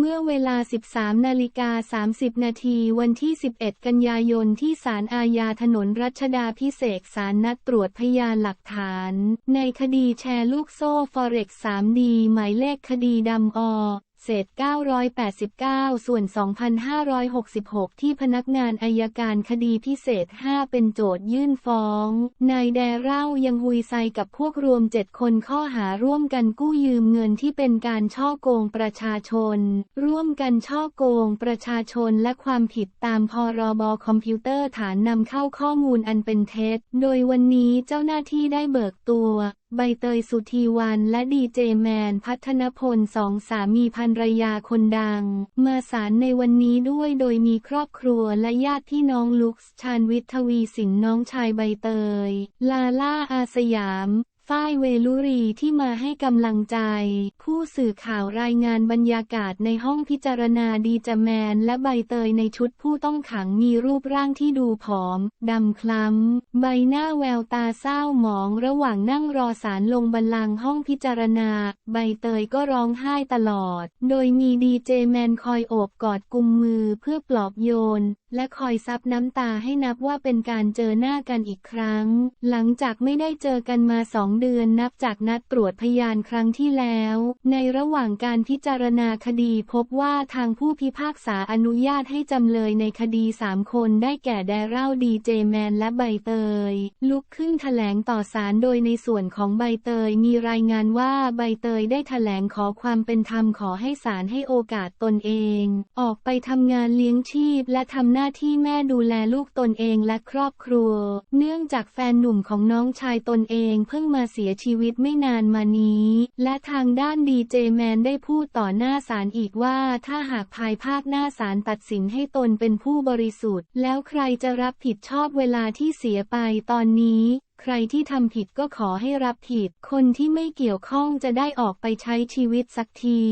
เมื่อเวลา 13 นาฬิกา 30 นาทีวันที่ 11 กันยายนที่ศาลอาญาถนนรัชดาพิเศษศาลนัดตรวจพยานหลักฐาน ในคดีแชร์ลูกโซ่ฟอเร็กซ์ 3D หมายเลขคดีดำอ เศษ 989 ส่วน 2,566 ที่พนักงานอายการคดีพิเศษ 5 เป็นโจทยื่นฟ้อง นายแดเร่ายังฮุยไซกับพวกรวม 7 คนข้อหาร่วมกันกู้ยืมเงินที่เป็นการช่อโกงประชาชน ร่วมกันช่อโกงประชาชนและความผิดตามพรบคอมพิวเตอร์ฐานนำเข้าข้อมูลอันเป็นเท็จ โดยวันนี้เจ้าหน้าที่ได้เบิกตัว ใบเตยสุธีวันและดีเจแมนพัฒนพลสองสามีภรรยาคนดัง มาสารในวันนี้ด้วยโดยมีครอบครัวและญาติพี่น้องลุกชานวิทย์ทวีสินน้องชายใบเตย ลาล่าอาสยาม ฝ้ายเวลุรีที่มาให้กำลังใจ ผู้สื่อข่าวรายงานบรรยากาศในห้องพิจารณาดีจแมนและใบเตยในชุดผู้ต้องขังมีรูปร่างที่ดูผอม ดำคล้ำ ใบหน้าแววตาเศร้าหมองระหว่างนั่งรอสารลงบัลลังก์ห้องพิจารณา ใบเตยก็ร้องไห้ตลอด โดยมีดีเจแมนคอยโอบกอดกุมมือเพื่อปลอบโยนและคอยซับน้ำตาให้นับว่าเป็นการเจอหน้ากันอีกครั้ง หลังจากไม่ได้เจอกันมาสองเดือนนับจากนัดตรวจพยานครั้งที่แล้ว ในระหว่างการพิจารณาคดีพบว่าทางผู้พิพากษาอนุญาตให้จำเลยในคดีสามคนได้แก่แดเร่าดีเจแมนและใบเตย ลุกขึ้นแถลงต่อศาลโดยในส่วนของใบเตยมีรายงานว่าใบเตยได้แถลงขอความเป็นธรรมขอให้ศาลให้โอกาสตนเอง ออกไปทำงานเลี้ยงชีพและทำหน้าที่แม่ดูแลลูกตนเองและครอบครัว เนื่องจากแฟนหนุ่มของน้องชายตนเองเพิ่งมาเสียชีวิตไม่นานมานี้ และทางด้านดีเจแมนได้พูดต่อหน้าศาลอีกว่า ถ้าหากภายภาคหน้าศาลตัดสินให้ตนเป็นผู้บริสุทธิ์ แล้วใครจะรับผิดชอบเวลาที่เสียไปตอนนี้ใครที่ทำผิดก็ขอให้รับผิด คนที่ไม่เกี่ยวข้องจะได้ออกไปใช้ชีวิตสักที